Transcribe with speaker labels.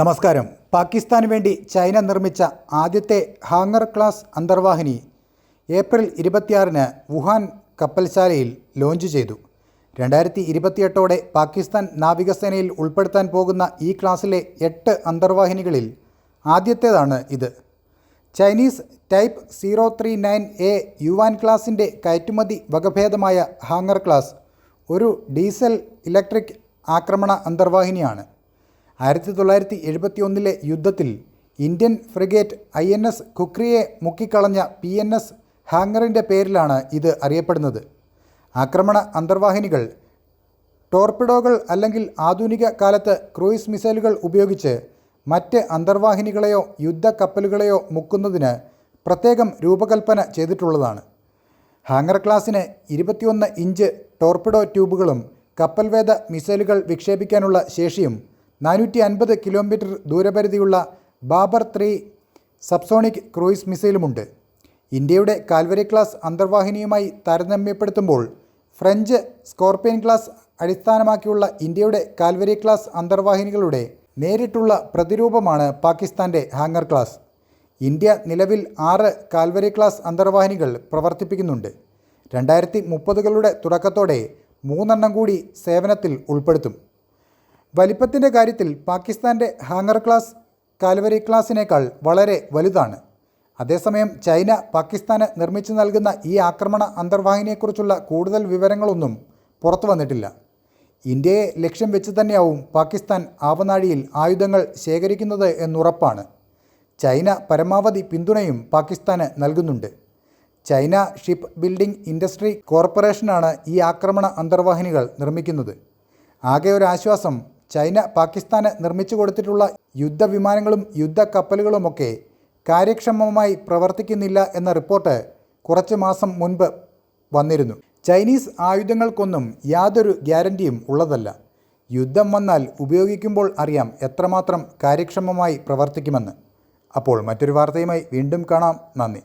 Speaker 1: നമസ്കാരം. പാകിസ്ഥാന് വേണ്ടി ചൈന നിർമ്മിച്ച ആദ്യത്തെ ഹാങ്ങർ ക്ലാസ് അന്തർവാഹിനി ഏപ്രിൽ ഇരുപത്തിയാറിന് വുഹാൻ കപ്പൽശാലയിൽ ലോഞ്ച് ചെയ്തു. രണ്ടായിരത്തി ഇരുപത്തിയെട്ടോടെ പാകിസ്ഥാൻ നാവികസേനയിൽ ഉൾപ്പെടുത്താൻ പോകുന്ന ഈ ക്ലാസ്സിലെ എട്ട് അന്തർവാഹിനികളിൽ ആദ്യത്തേതാണ് ഇത്. Chinese type zero three nine A Yuan ക്ലാസിന്റെ കയറ്റുമതി വകഭേദമായ ഹാങ്ങർ ക്ലാസ് ഒരു ഡീസൽ ഇലക്ട്രിക് ആക്രമണ അന്തർവാഹിനിയാണ്. ആയിരത്തി തൊള്ളായിരത്തി എഴുപത്തി ഒന്നിലെ യുദ്ധത്തിൽ Indian frigate I N S കുക്രിയെ മുക്കിക്കളഞ്ഞ പി എൻ എസ് ഹാങ്ങറിന്റെ പേരിലാണ് ഇത് അറിയപ്പെടുന്നത്. ആക്രമണ അന്തർവാഹിനികൾ ടോർപിഡോകൾ അല്ലെങ്കിൽ ആധുനിക കാലത്ത് ക്രൂയിസ് മിസൈലുകൾ ഉപയോഗിച്ച് മറ്റ് അന്തർവാഹിനികളെയോ യുദ്ധക്കപ്പലുകളെയോ മുക്കുന്നതിന് പ്രത്യേകം രൂപകൽപ്പന ചെയ്തിട്ടുള്ളതാണ്. ഹാങ്ങർ ക്ലാസ്സിന് ഇരുപത്തിയൊന്ന് ഇഞ്ച് ടോർപിഡോ ട്യൂബുകളും കപ്പൽവേദ മിസൈലുകൾ വിക്ഷേപിക്കാനുള്ള ശേഷിയും നാനൂറ്റി അൻപത് കിലോമീറ്റർ ദൂരപരിധിയുള്ള ബാബർ ത്രീ സബ്സോണിക് ക്രൂയിസ് മിസൈലുമുണ്ട്. ഇന്ത്യയുടെ കാൽവരി ക്ലാസ് അന്തർവാഹിനിയുമായി താരതമ്യപ്പെടുത്തുമ്പോൾ ഫ്രഞ്ച് സ്കോർപ്പിയൻ ക്ലാസ് അടിസ്ഥാനമാക്കിയുള്ള ഇന്ത്യയുടെ കാൽവരി ക്ലാസ് അന്തർവാഹിനികളുടെ നേരിട്ടുള്ള പ്രതിരൂപമാണ് പാകിസ്ഥാന്റെ ഹാങ്ങർ ക്ലാസ്. ഇന്ത്യ നിലവിൽ ആറ് കാൽവരി ക്ലാസ് അന്തർവാഹിനികൾ പ്രവർത്തിപ്പിക്കുന്നുണ്ട്. രണ്ടായിരത്തി മുപ്പതുകളുടെ തുടക്കത്തോടെ മൂന്നെണ്ണം കൂടി സേവനത്തിൽ ഉൾപ്പെടുത്തും. വലിപ്പത്തിന്റെ കാര്യത്തിൽ പാകിസ്ഥാന്റെ ഹാങ്ങർ ക്ലാസ് കാൽവരി ക്ലാസിനേക്കാൾ വളരെ വലുതാണ്. അതേസമയം ചൈന പാകിസ്ഥാന് നിർമ്മിച്ചു നൽകുന്ന ഈ ആക്രമണ അന്തർവാഹിനിയെക്കുറിച്ചുള്ള കൂടുതൽ വിവരങ്ങളൊന്നും പുറത്തു വന്നിട്ടില്ല. ഇന്ത്യയെ ലക്ഷ്യം വെച്ച് തന്നെയാവും പാകിസ്ഥാൻ ആവനാഴിയിൽ ആയുധങ്ങൾ ശേഖരിക്കുന്നത് എന്നുറപ്പാണ്. ചൈന പരമാവധി പിന്തുണയും പാകിസ്ഥാന് നൽകുന്നുണ്ട്. ചൈന ഷിപ്പ് ബിൽഡിംഗ് ഇൻഡസ്ട്രി കോർപ്പറേഷനാണ് ഈ ആക്രമണ അന്തർവാഹിനികൾ നിർമ്മിക്കുന്നത്. ആകെ ഒരു ആശ്വാസം ചൈന പാകിസ്ഥാന് നിർമ്മിച്ചു കൊടുത്തിട്ടുള്ള യുദ്ധവിമാനങ്ങളും യുദ്ധക്കപ്പലുകളുമൊക്കെ കാര്യക്ഷമമായി പ്രവർത്തിക്കുന്നില്ല എന്ന റിപ്പോർട്ട് കുറച്ച് മാസം മുൻപ് വന്നിരുന്നു. ചൈനീസ് ആയുധങ്ങൾക്കൊന്നും യാതൊരു ഗ്യാരണ്ടിയും ഉള്ളതല്ല. യുദ്ധം വന്നാൽ ഉപയോഗിക്കുമ്പോൾ അറിയാം എത്രമാത്രം കാര്യക്ഷമമായി പ്രവർത്തിക്കുമെന്ന്. അപ്പോൾ മറ്റൊരു വാർത്തയുമായി വീണ്ടും കാണാം. നന്ദി.